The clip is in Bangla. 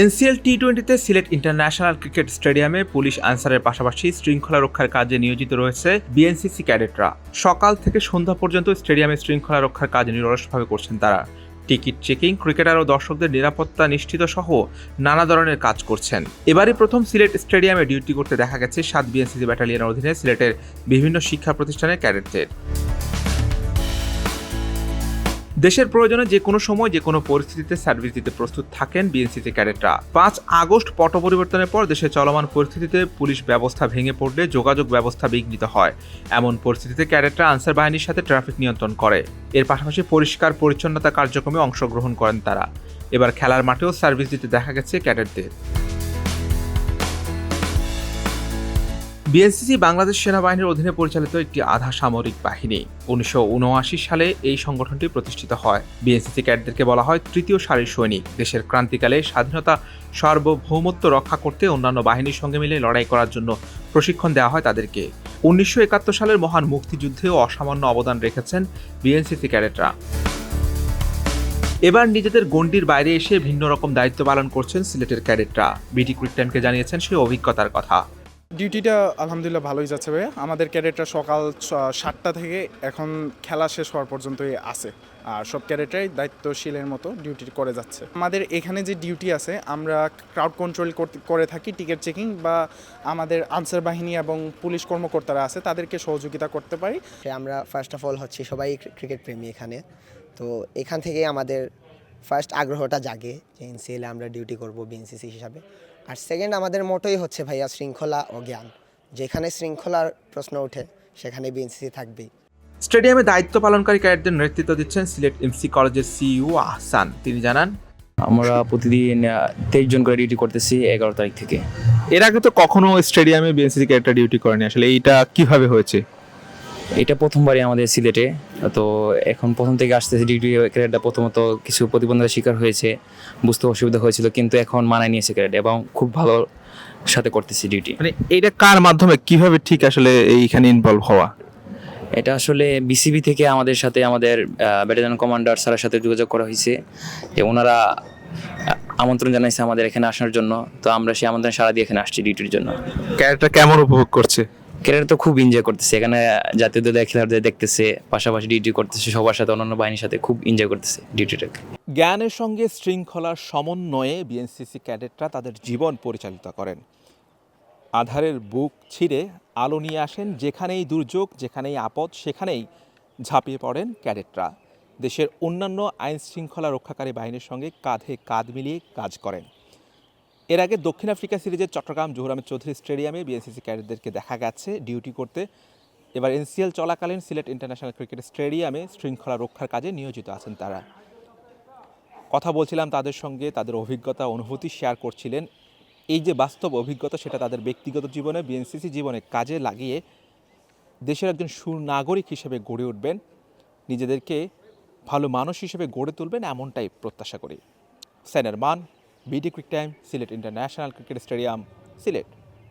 এনসিএল টি টোয়েন্টিতে সিলেট ইন্টারন্যাশনাল ক্রিকেট স্টেডিয়ামে পুলিশ আনসারের পাশাপাশি শৃঙ্খলা রক্ষার কাজে নিয়োজিত রয়েছে বিএনসিসি ক্যাডেটরা। সকাল থেকে সন্ধ্যা পর্যন্ত স্টেডিয়ামে শৃঙ্খলা রক্ষার কাজ নিরলসভাবে করছেন তারা। টিকিট চেকিং, ক্রিকেটার ও দর্শকদের নিরাপত্তা নিশ্চিত সহ নানা ধরনের কাজ করছেন। এবারই প্রথম সিলেট স্টেডিয়ামে ডিউটি করতে দেখা গেছে সাত বিএনসিসি ব্যাটালিয়নের অধীনে সিলেটের বিভিন্ন শিক্ষা প্রতিষ্ঠানের ক্যাডেটদের। দেশের প্রয়োজনে যে কোনো সময় যে কোনো পরিস্থিতিতে সার্ভিস দিতে প্রস্তুত থাকেন বিএনসিসি ক্যাডেটরা। পাঁচ আগস্ট পট পরিবর্তনের পর দেশে চলমান পরিস্থিতিতে পুলিশ ব্যবস্থা ভেঙে পড়লে যোগাযোগ ব্যবস্থা বিঘ্নিত হয়। এমন পরিস্থিতিতে ক্যাডেটরা আনসার বাহিনীর সাথে ট্রাফিক নিয়ন্ত্রণ করে। এর পাশাপাশি পরিষ্কার, পরিচ্ছন্নতা কার্যক্রমে অংশগ্রহণ করেন তারা। এবার খেলার মাঠেও সার্ভিস দিতে দেখা গেছে ক্যাডেটদের। বিএনসিসি বাংলাদেশ সেনাবাহিনীর অধীনে পরিচালিত একটি আধা সামরিক বাহিনী। উনিশশো সালে এই সংগঠনটি প্রতিষ্ঠিত হয়। বিএনসিসি ক্যাডেটদেরকে বলা হয় তৃতীয় সারির সৈনিক। দেশের ক্রান্তিকালে স্বাধীনতা, সার্বভৌমত্ব রক্ষা করতে অন্যান্য বাহিনীর সঙ্গে মিলে লড়াই করার জন্য প্রশিক্ষণ দেওয়া হয় তাদেরকে। উনিশশো একাত্তর সালের মহান মুক্তিযুদ্ধেও অসামান্য অবদান রেখেছেন বিএনসিসি ক্যাডেটরা। এবার নিজেদের গণ্ডির বাইরে এসে ভিন্ন রকম দায়িত্ব পালন করছেন সিলেটের ক্যাডেটরা। বিটি কুইক টাইমকে জানিয়েছেন সেই অভিজ্ঞতার কথা। ডিউটিটা আলহামদুলিল্লাহ ভালোই যাচ্ছে ভাইয়া। আমাদের ক্যাডেটরা সকাল সাতটা থেকে এখন খেলা শেষ হওয়ার পর্যন্তই আছে। আর সব ক্যাডেটরাই দায়িত্বশীলের মতো ডিউটি করে যাচ্ছে। আমাদের এখানে যে ডিউটি আছে, আমরা ক্রাউড কন্ট্রোল করে থাকি টিকিট চেকিং বা আমাদের আনসার বাহিনী এবং পুলিশ কর্মকর্তারা আছে, তাদেরকে সহযোগিতা করতে পারি। আমরা ফার্স্ট অফ অল হচ্ছে সবাই ক্রি- ক্রিকেট প্রেমী এখানে। তো এখান থেকে আমাদের ফার্স্ট আগ্রহটা জাগে যে এনসিএলে আমরা ডিউটি করব বিএনসিসি হিসাবে। আর সেকেন্ড আমাদের মোটোই হচ্ছে ভাইয়া শৃঙ্খলা ও জ্ঞান। যেখানে শৃঙ্খলার প্রশ্ন ওঠে সেখানে বিএনসিসি থাকবেই। স্টেডিয়ামে দায়িত্ব পালনকারী ক্যাডেটদের নেতৃত্ব দিচ্ছেন সিলেট এমসি কলেজের সিইও আহসান। তিনি জানান আমরা প্রতিদিন তেইশ জন করে ডিউটি করতেছি এগারো তারিখ থেকে। এর আগে তো কখনো স্টেডিয়ামে বিএনসিসি ক্যারেক্টার ডিউটি করেনি। আসলে এইটা কীভাবে হয়েছে? এটা প্রথমবারই আমাদের সিলেটে। তো এখন প্রথম থেকে আসতেছে ডিউটি ক্যারেটটা প্রথমত কিছু প্রতিবন্ধকতার শিকার হয়েছে বুঝতে অসুবিধা হয়েছিল কিন্তু এখন মানায় নিয়েছে ক্যারেট এবং খুব ভালো সাথে করতেছি ডিউটি। মানে এটা কার মাধ্যমে কীভাবে ঠিক আসলে এইখানে ইনভলভ হওয়া? এটা আসলে বিসিবি থেকে আমাদের সাথে আমাদের ব্যাটালিয়ন কমান্ডার স্যারের সাথে যোগাযোগ করা হয়েছে যে ওনারা আমন্ত্রণ জানাইছে আমাদের এখানে আসার জন্য। তো আমরা সেই আমন্ত্রণ সারা দিয়ে এখানে আসছি ডিউটির জন্য। ক্যারেক্টার কেমন উপভোগ করছে? ক্যারিয়ার তো খুব এনজয় করতেছে। এখানে জাতীয় দলের খেলোয়াড়দের দেখতেছে, পাশাপাশি ডিউটি করতেছে, সবার সাথে অন্যান্য বাহিনীর সাথে খুব এনজয় করতেছে ডিউটিটাকে জ্ঞানের সঙ্গে শৃঙ্খলার সমন্বয়ে বিএনসিসি ক্যাডেটরা তাদের জীবন পরিচালিত করেন। আধারের বুক ছিঁড়ে আলো নিয়ে আসেন যেখানেই দুর্যোগ, যেখানেই আপদ, সেখানেই ঝাঁপিয়ে পড়েন ক্যাডেটরা। দেশের অন্যান্য আইন শৃঙ্খলা রক্ষাকারী বাহিনীর সঙ্গে কাঁধে কাঁধ মিলিয়ে কাজ করেন। এর আগে দক্ষিণ আফ্রিকা সিরিজের চট্টগ্রাম জহুর আহমেদ চৌধুরী স্টেডিয়ামে বিএনসিসি ক্যাডেটদেরকে দেখা গেছে ডিউটি করতে। এবার এনসিএল চলাকালীন সিলেট ইন্টারন্যাশনাল ক্রিকেট স্টেডিয়ামে শৃঙ্খলা রক্ষার কাজে নিয়োজিত আছেন তারা। কথা বলছিলাম তাদের সঙ্গে, তাদের অভিজ্ঞতা, অনুভূতি শেয়ার করছিলেন। এই যে বাস্তব অভিজ্ঞতা, সেটা তাদের ব্যক্তিগত জীবনে, বিএনসিসি জীবনে কাজে লাগিয়ে দেশের একজন সুনাগরিক হিসেবে গড়ে উঠবেন। নিজেদেরকে ভালো মানুষ হিসেবে গড়ে তুলবেন, এমনটাই প্রত্যাশা করি। সাইনার মান BD crictime Sylhet international cricket stadium Sylhet